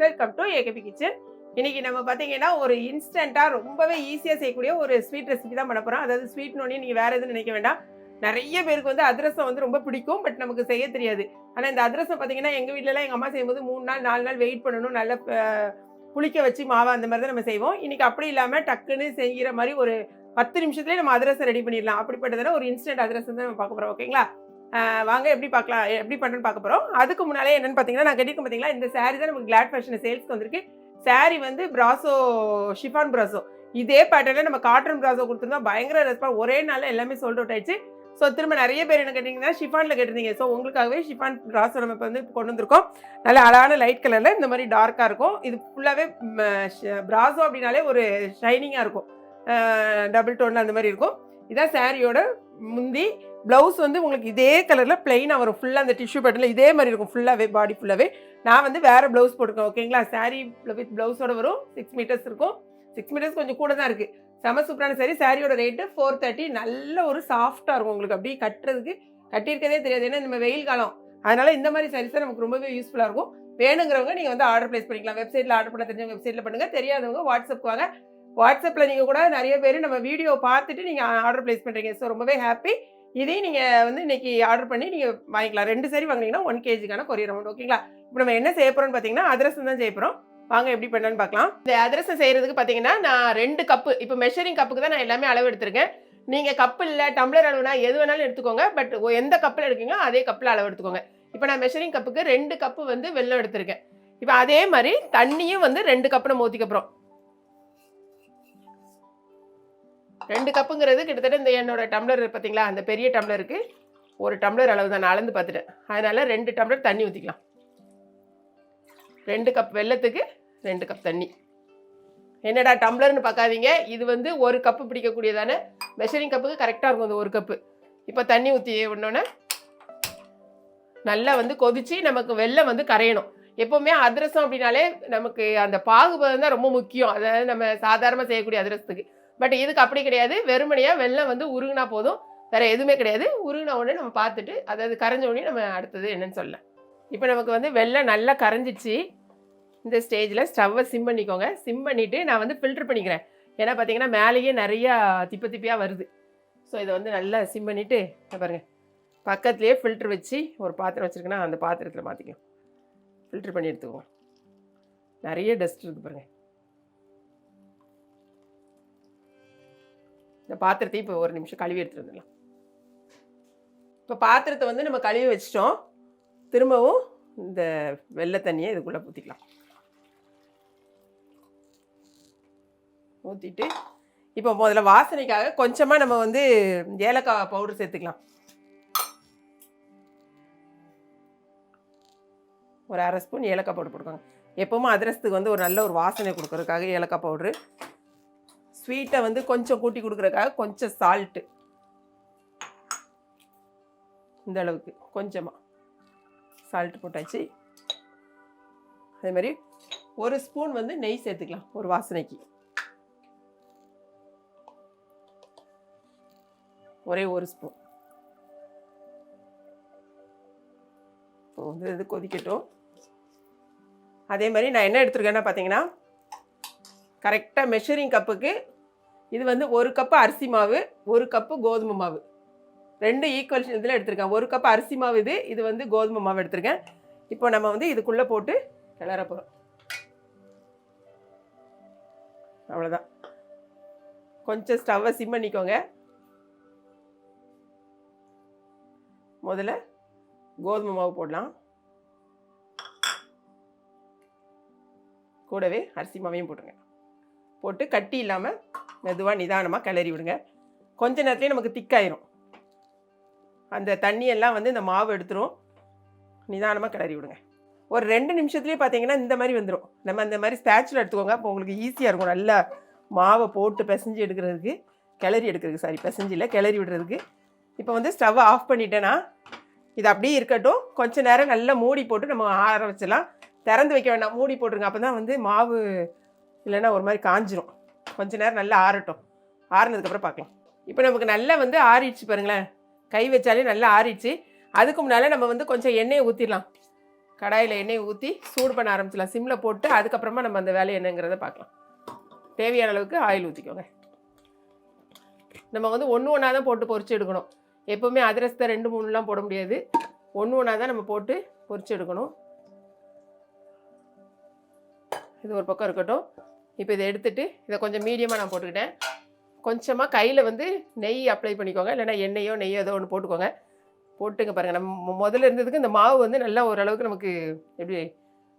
Welcome to AKP kitchen இன்னைக்கு நம்ம பார்த்தீங்கன்னா ஒரு இன்ஸ்டண்ட்டாக ரொம்பவே ஈஸியாக செய்யக்கூடிய ஒரு ஸ்வீட் ரெசிபி தான் பண்ண போகிறோம் அதாவது ஸ்வீட் நோனி நீங்கள் வேறு எதுவும் நினைக்க வேண்டாம். நிறைய பேருக்கு வந்து அதிரசம் வந்து ரொம்ப பிடிக்கும் பட் நமக்கு செய்ய தெரியாது. ஆனால் இந்த அதிரசம் பார்த்தீங்கன்னா எங்கள் வீட்டிலலாம் எங்கள் அம்மா செய்யும்போது மூணு நாள் நாலு நாள் வெயிட் பண்ணணும். நல்ல புளிக்க வச்சு மாவை அந்த மாதிரி தான் நம்ம செய்வோம். இன்றைக்கி அப்படி இல்லாமல் டக்குன்னு செய்கிற மாதிரி ஒரு பத்து நிமிஷத்துலேயே நம்ம அதிரசம் ரெடி பண்ணிடலாம். அப்படிப்பட்டதான ஒரு இன்ஸ்டன்ட் அதிரசம் தான் நம்ம பார்க்க போகிறோம் ஓகேங்களா வாங்க எப்படி பார்க்கலாம் எப்படி பண்ணுன்னு பார்க்க போகிறோம் அதுக்கு முன்னாலே என்னென்னு பார்த்தீங்கன்னா நான் கட்டிருக்கேன் பார்த்தீங்களா இந்த saree தான் நமக்கு கிளாட் ஃபேஷன் சேல்ஸ்க்கு வந்திருக்கு. Saree வந்து பிராசோ ஷிஃபான் பிராசோ இதே பேட்டர்னில் நம்ம காட்டன் பிராசோ கொடுத்துருந்தோம். பயங்கர ரெஸ்பான்ஸ் ஒரே நாளில் எல்லாமே சோல்ட் அவுட் ஆயிடுச்சு. ஸோ திரும்ப நிறைய பேர் என்ன கேட்டிங்கன்னா ஷிஃபானில் கேட்டிருந்தீங்க. ஸோ உங்களுக்காகவே ஷிஃபான் பிராசோ நம்ம இப்போ வந்து கொண்டு வந்திருக்கோம். நல்ல அழகான லைட் கலரில் இந்த மாதிரி டார்க்காக இருக்கும். இது ஃபுல்லாகவே பிராசோ அப்படின்னாலே ஒரு ஷைனிங்காக இருக்கும். டபுள் டோனில் அந்த மாதிரி இருக்கும். இதான் சாரியோட முந்தி ப்ளவுஸ் வந்து உங்களுக்கு இதே கலரில் பிளெயினாக வரும். ஃபுல்லாக அந்த டிஷ்யூ பேட்டர்ல இதே மாதிரி இருக்கும். ஃபுல்லாகவே பாடி ஃபுல்லாகவே நான் வந்து வேறு ப்ளவுஸ் போட்டிருக்கேன் ஓகேங்களா? சாரீ வித் ப்ளவுஸோட வரும். சிக்ஸ் மீட்டர்ஸ் இருக்கும். சிக்ஸ் மீட்டர்ஸ் கொஞ்சம் கூட தான் இருக்குது செம சூப்பரான சாரி சாரியோட ரேட்டு ஃபோர் தேர்ட்டி நல்ல ஒரு சாஃப்டாக இருக்கும் உங்களுக்கு. அப்படியே கட்டுறதுக்கு கட்டியிருக்கதே தெரியாது. ஏன்னா நம்ம வெயில் காலம். அதனால் இந்த மாதிரி சாரீஸ் தான் நமக்கு ரொம்பவே யூஸ்ஃபுல்லாக இருக்கும். வேணுங்கிறவங்க நீங்கள் வந்து ஆர்டர் ப்ளேஸ் பண்ணிக்கலாம். வெப்சைட்டில் ஆர்டர் பண்ண தெரிஞ்சவங்க வெப்சைட்டில் பண்ணுங்கள் தெரியாதவங்க வாட்ஸ்அப் வாங்க. வாட்ஸ்அப்பில் நீங்கள் கூட நிறைய பேர் நம்ம வீடியோ பார்த்துட்டு நீங்கள் ஆர்டர் ப்ளேஸ் பண்ணுறீங்க ஸோ ரொம்பவே ஹாப்பி இதையும் நீங்கள் வந்து இன்னைக்கு ஆர்டர் பண்ணி நீங்கள் வாங்கிக்கலாம். ரெண்டு சரி வாங்கினீங்கன்னா ஒன் கேஜிக்கான கொரியர் அமௌண்ட் ஓகேங்களா இப்போ நம்ம என்ன செய்ய போகிறோம்னு பார்த்தீங்கன்னா அதிரசம் தான் செய்ய போகிறோம் வாங்க எப்படி பண்ணலான்னு பார்க்கலாம் இந்த அதிரசம் செய்கிறதுக்கு பார்த்தீங்கன்னா நான் ரெண்டு கப்பு இப்போ மெஷரிங் கப்புக்கு தான் நான் எல்லாமே அளவு எடுத்திருக்கேன். நீங்கள் கப்பு இல்லை டம்ளர் அளவுனா எது வேணாலும் எடுத்துக்கோங்க. பட் எந்த கப்பில் எடுக்கீங்களோ அதே கப்பில் அளவு எடுத்துக்கோங்க. இப்போ நான் மெஷரிங் கப்புக்கு ரெண்டு கப்பு வந்து வெள்ளம் எடுத்திருக்கேன். இப்போ அதே மாதிரி தண்ணியும் வந்து ரெண்டு கப்பு நம்ம ஊற்றிக்கப்புறோம் ரெண்டு கப்புங்கிறது கிட்டத்தட்ட இந்த என்னோட டம்ளர் பார்த்தீங்களா அந்த பெரிய டம்ளருக்கு ஒரு டம்ளர் அளவு தான் நான் அளந்து பார்த்துட்டேன். அதனால் ரெண்டு டம்ளர் தண்ணி ஊற்றிக்கலாம் ரெண்டு கப் வெல்லத்துக்கு ரெண்டு கப் தண்ணி. என்னடா டம்ளர்னு பார்க்காதீங்க. இது வந்து ஒரு கப்பு பிடிக்கக்கூடியதான மெஷரிங் கப்புக்கு கரெக்டாக இருக்கும். அந்த ஒரு கப்பு. இப்போ தண்ணி ஊற்றி விடணுன்னே நல்லா வந்து கொதித்து நமக்கு வெள்ளம் வந்து கரையணும். எப்போவுமே அதிரசம் அப்படின்னாலே நமக்கு அந்த பாகுபதம் தான் ரொம்ப முக்கியம். அதாவது நம்ம சாதாரணமாக செய்யக்கூடிய அதிரசத்துக்கு. பட் இதுக்கு அப்படி கிடையாது. வெறுமனையாக வெள்ளம் வந்து உருகுனா போதும். வேறு எதுவுமே கிடையாது. உருகின உடனே நம்ம பார்த்துட்டு அதாவது கரைஞ்ச உடனே நம்ம அடுத்தது என்னன்னு சொல்லலாம் இப்போ நமக்கு வந்து வெள்ளம் நல்லா கரைஞ்சிச்சு. இந்த ஸ்டேஜில் ஸ்டவ்வை சிம் பண்ணிக்கோங்க. சிம் பண்ணிவிட்டு நான் வந்து ஃபில்டர் பண்ணிக்கிறேன். ஏன்னா பார்த்தீங்கன்னா மேலேயே நிறையா திப்பு திப்பியாக வருது. ஸோ இதை வந்து நல்லா சிம் பண்ணிவிட்டு பாருங்கள் பக்கத்துலேயே ஃபில்டர் வச்சு ஒரு பாத்திரம் வச்சுருக்கேன்னா அந்த பாத்திரத்தில் மாற்றிக்கலாம் ஃபில்டர் பண்ணி எடுத்துக்குவோம். நிறைய டஸ்ட் இருக்குது பாருங்கள் இந்த பாத்திரத்தையும் இப்போ ஒரு நிமிஷம் கழுவி எடுத்துட்டு வந்துடலாம். இப்போ பாத்திரத்தை வந்து நம்ம கழுவி வச்சிட்டோம். திரும்பவும் இந்த வெள்ளை தண்ணியை இதுக்குள்ளே ஊற்றிக்கலாம் ஊற்றிட்டு இப்போ முதல்ல வாசனைக்காக கொஞ்சமாக நம்ம வந்து ஏலக்காய் பவுடர் சேர்த்துக்கலாம். ஒரு அரை ஸ்பூன் ஏலக்காய் பவுடர் போட்டுக்கோங்க. எப்போவுமே அதிரசத்துக்கு வந்து ஒரு நல்ல ஒரு வாசனை கொடுக்கறதுக்காக ஏலக்காய் பவுடரு. ஸ்வீட்டை வந்து கொஞ்சம் கூட்டி கொடுக்குறக்காக கொஞ்சம் சால்ட்டு இந்த அளவுக்கு கொஞ்சமாக சால்ட் போட்டாச்சு. அதே மாதிரி ஒரு ஸ்பூன் வந்து நெய் சேர்த்துக்கலாம் ஒரு வாசனைக்கு. ஒரே ஒரு ஸ்பூன் இப்போ வந்து இது கொதிக்கட்டும். அதே மாதிரி நான் என்ன எடுத்துருக்கேன்னா பார்த்தீங்கன்னா கரெக்டாக மெஷரிங் கப்புக்கு இது வந்து ஒரு கப்பு அரிசி மாவு ஒரு கப்பு கோதுமை மாவு. ரெண்டு ஈக்குவல் இதில் எடுத்திருக்கேன். ஒரு கப் அரிசி மாவு இது இது வந்து கோதுமை மாவு எடுத்திருக்கேன். இப்போ நம்ம வந்து இதுக்குள்ளே போட்டு கிளற போகிறோம் அவ்வளோதான் கொஞ்சம் ஸ்டவ்வை சிம் பண்ணிக்கோங்க. முதல்ல கோதுமை மாவு போடலாம். கூடவே அரிசி மாவையும் போட்டுருங்க. போட்டு கட்டி இல்லாமல் மெதுவாக நிதானமாக கிளறி விடுங்க. கொஞ்ச நேரத்துலேயே நமக்கு திக்காயிரும் அந்த தண்ணியெல்லாம் வந்து இந்த மாவு எடுத்துரும். நிதானமாக கிளறி விடுங்க. ஒரு ரெண்டு நிமிஷத்துலேயே பார்த்தீங்கன்னா இந்த மாதிரி வந்துடும் நம்ம அந்த மாதிரி ஸ்பேச்சுல எடுத்துக்கோங்க. அப்போ உங்களுக்கு ஈஸியாக இருக்கும். நல்லா மாவை போட்டு பிசைஞ்சு எடுக்கிறதுக்கு கிளறி எடுக்கிறதுக்கு சாரி பிசைஞ்சில் கிளறி விடுறதுக்கு. இப்போ வந்து ஸ்டவ்வை ஆஃப் பண்ணிட்டேன்னா இது அப்படியே இருக்கட்டும். கொஞ்ச நேரம் நல்லா மூடி போட்டு நம்ம ஆற வச்சிடலாம். திறந்து வைக்க வேண்டாம் மூடி போட்டுருங்க. அப்போ தான் வந்து மாவு இல்லைன்னா ஒரு மாதிரி காஞ்சிரும். கொஞ்ச நேரம் நல்லா ஆறட்டும். ஆறுனதுக்கப்புறம் பார்க்கலாம். இப்போ நமக்கு நல்லா வந்து ஆறிடுச்சு பாருங்களேன். கை வச்சாலே நல்லா ஆறிடுச்சு. அதுக்கு முன்னால் நம்ம வந்து கொஞ்சம் எண்ணெயை ஊற்றிடலாம் கடாயில் எண்ணெய் ஊற்றி சூடு பண்ண ஆரம்பிச்சிடலாம். சிம்மில் போட்டு அதுக்கப்புறமா நம்ம அந்த வேலை என்னங்கிறத பார்க்கலாம். தேவையான அளவுக்கு ஆயில் ஊற்றிக்கோங்க நம்ம வந்து ஒன்று ஒன்றா தான் போட்டு பொரிச்சு எடுக்கணும். எப்போவுமே அதிரசத்தை ரெண்டு மூணுலாம் போட முடியாது. ஒன்று ஒன்றா தான் நம்ம போட்டு பொறிச்சு எடுக்கணும். இது ஒரு பக்கம் இருக்கட்டும். இப்போ இதை எடுத்துகிட்டு இதை கொஞ்சம் மீடியமாக நான் போட்டுக்கிட்டேன். கொஞ்சமாக கையில் வந்து நெய் அப்ளை பண்ணிக்கோங்க. இல்லைன்னா எண்ணெயோ நெய்யோ ஏதோ ஒன்று போட்டுக்கோங்க. போட்டுங்க பாருங்கள் நம்ம முதல்ல இருந்ததுக்கு இந்த மாவு வந்து நல்லா ஓரளவுக்கு நமக்கு எப்படி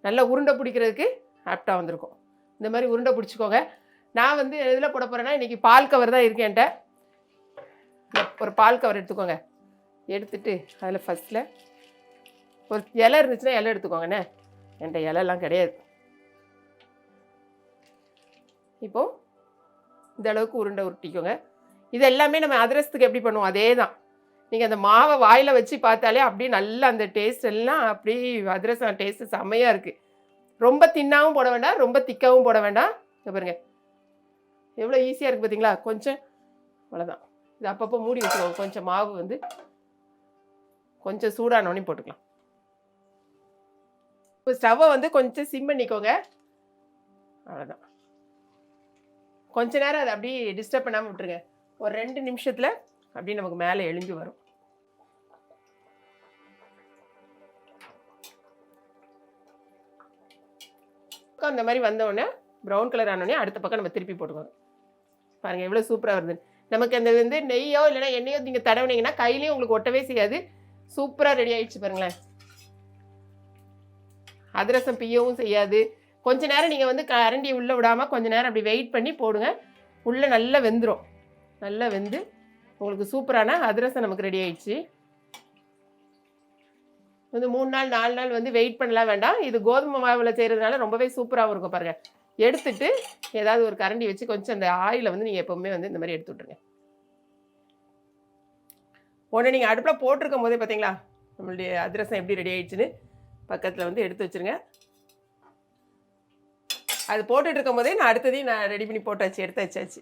நல்லா உருண்டை பிடிக்கிறதுக்கு ஆப்டாக வந்திருக்கும். இந்த மாதிரி உருண்டை பிடிச்சிக்கோங்க. நான் வந்து எதில் போட போகிறேன்னா இன்றைக்கி பால் கவர் தான் இருக்கு என்கிட்ட. ஒரு பால் கவர் எடுத்துக்கோங்க. எடுத்துட்டு அதில் ஃபஸ்ட்டில் ஒரு இலை இருந்துச்சுன்னா இலை எடுத்துக்கோங்கண்ணே என்கிட்ட இலைலாம் கிடையாது. இப்போது இந்த அளவுக்கு உருண்டை உருட்டிக்கோங்க. இது எல்லாமே நம்ம அதிரசத்துக்கு எப்படி பண்ணுவோம்? அதே தான் நீங்கள் அந்த மாவை வாயில் வச்சு பார்த்தாலே அப்படியே நல்லா அந்த டேஸ்ட் எல்லாம் அப்படியே அதிரசம் டேஸ்ட்டு செம்மையாக இருக்குது ரொம்ப தின்னாகவும் போட வேண்டாம் ரொம்ப திக்காகவும் போட வேண்டாம். பாருங்க. எவ்வளோ ஈஸியாக இருக்குது பார்த்தீங்களா கொஞ்சம் அவ்வளோதான் இது அப்பப்போ மூடி வச்சுக்கோங்க கொஞ்சம் மாவு வந்து கொஞ்சம் சூடானோடனே போட்டுக்கலாம். இப்போ ஸ்டவ்வை வந்து கொஞ்சம் சிம் பண்ணிக்கோங்க. அவ்வளோதான் கொஞ்ச நேரம் அதை அப்படியே டிஸ்டர்ப் பண்ணாமல் விட்டுருங்க. ஒரு ரெண்டு நிமிஷத்தில் அப்படியே நமக்கு மேலே எழும்பி வரும். பக்கம் மாதிரி வந்தோடனே ப்ரௌன் கலர் ஆனோடனே அடுத்த பக்கம் நம்ம திருப்பி போட்டுக்கோங்க. பாருங்கள் எவ்வளோ சூப்பராக வருது நமக்கு அந்த வந்து நெய்யோ இல்லைன்னா எண்ணெயோ நீங்கள் தடவுனீங்கன்னா கையிலையும் உங்களுக்கு ஒட்டவே செய்யாது. சூப்பராக ரெடி ஆகிடுச்சு பாருங்களேன். அதிரசம் பியவும் செய்யாது. கொஞ்ச நேரம் நீங்கள் வந்து கரண்டி உள்ளே விடாமல் கொஞ்ச நேரம் அப்படி வெயிட் பண்ணி போடுங்க. உள்ளே நல்லா வெந்துடும் நல்லா வெந்து உங்களுக்கு சூப்பரான அதிரசம் நமக்கு ரெடி ஆயிடுச்சு. வந்து மூணு நாள் நாலு நாள் வந்து வெயிட் பண்ணலாம் வேண்டாம். இது கோதுமை மாவில் செய்கிறதுனால ரொம்பவே சூப்பராகவும் இருக்கும் பாருங்கள் எடுத்துட்டு ஏதாவது ஒரு கரண்டி வச்சு கொஞ்சம் அந்த ஆயிலை வந்து நீங்கள் எப்போவுமே வந்து இந்த மாதிரி எடுத்து விட்ருங்க ஒன்று நீங்கள் அடுப்பில் போட்டிருக்கும் போதே பார்த்தீங்களா நம்மளுடைய அதிரசம் எப்படி ரெடி ஆயிடுச்சுன்னு பக்கத்தில் வந்து எடுத்து வச்சிருங்க. அது போட்டுட்டு இருக்கும் போதே நான் அடுத்ததையும் நான் ரெடி பண்ணி போட்டாச்சு எடுத்து வச்சாச்சு.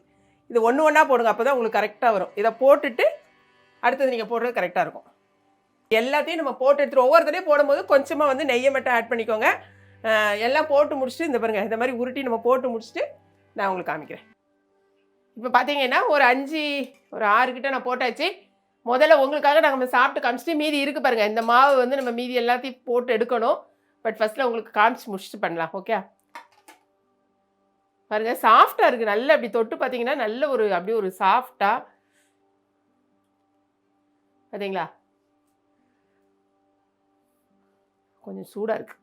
இது ஒன்று ஒன்றா போடுங்க அப்போ தான் உங்களுக்கு கரெக்டாக வரும். இதை போட்டுட்டு அடுத்தது நீங்கள் போடுறது கரெக்டாக இருக்கும். எல்லாத்தையும் நம்ம போட்டு எடுத்துட்டு ஒவ்வொருத்தரையும் போடும்போது கொஞ்சமாக வந்து நெய்யை மட்டும் ஆட் பண்ணிக்கோங்க. எல்லாம் போட்டு முடிச்சுட்டு இந்த பாருங்கள் இந்த மாதிரி உருட்டி நம்ம போட்டு முடிச்சுட்டு நான் உங்களுக்கு காமிக்கிறேன். இப்போ பார்த்தீங்கன்னா ஒரு அஞ்சு ஒரு ஆறு கிட்ட நான் போட்டாச்சு. முதல்ல உங்களுக்காக நாங்கள் சாப்பிட்டு காமிச்சிட்டு மீதி இருக்குது பாருங்கள் இந்த மாவு வந்து நம்ம மீதி எல்லாத்தையும் போட்டு எடுக்கணும். பட் ஃபஸ்ட்டில் உங்களுக்கு காமிச்சு முடிச்சுட்டு பண்ணலாம் ஓகே பாருங்க சாஃப்டாக இருக்குது நல்ல அப்படி தொட்டு பார்த்தீங்கன்னா நல்ல ஒரு அப்படியே ஒரு சாஃப்டாக பார்த்தீங்களா கொஞ்சம் சூடாக இருக்கு.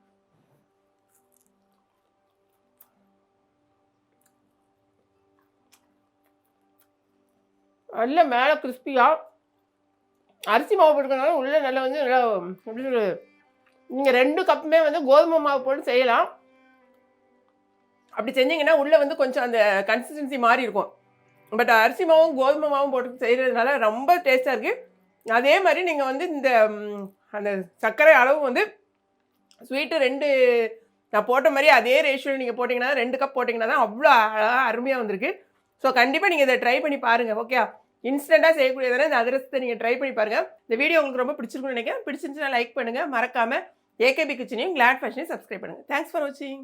நல்ல மேலே கிறிஸ்பியாக அரிசி மாவு போட்டுக்கிறதுனால உள்ளே நல்லா வந்து நல்லா எப்படி சொல்றது? நீங்கள் ரெண்டு கப்புமே வந்து கோதுமை மாவு போட்டு செய்யலாம். அப்படி செஞ்சீங்கன்னா உள்ளே வந்து கொஞ்சம் அந்த கன்சிஸ்டன்சி மாறி இருக்கும். பட் அரிசி மாவும் கோதுமை மாவும் போட்டு செய்கிறதுனால ரொம்ப டேஸ்ட்டாக இருக்குது அதே மாதிரி நீங்கள் வந்து இந்த அந்த சர்க்கரை அளவு வந்து ஸ்வீட்டு ரெண்டு நான் போட்ட மாதிரி அதே ரேஷியோவில் நீங்கள் போட்டிங்கன்னா ரெண்டு கப் போட்டிங்கன்னா தான் அவ்வளோ அழகாக அருமையாக வந்திருக்கு. ஸோ கண்டிப்பாக நீங்கள் இதை ட்ரை பண்ணி பாருங்கள் ஓகே இன்ஸ்டண்ட்டாக செய்யக்கூடியதான இந்த அதிரசத்தை நீங்கள் ட்ரை பண்ணி பாருங்கள் இந்த வீடியோ உங்களுக்கு ரொம்ப பிடிச்சிருக்குன்னு நினைக்கிறேன். பிடிச்சிருந்துச்சுன்னா லைக் பண்ணுங்கள் மறக்காமல் ஏகேபி கிச்சனையும் கிளாட் ஃபேஷனையும் சப்ஸ்கிரைப் பண்ணுங்கள் தேங்க்ஸ் ஃபார் வாட்சிங்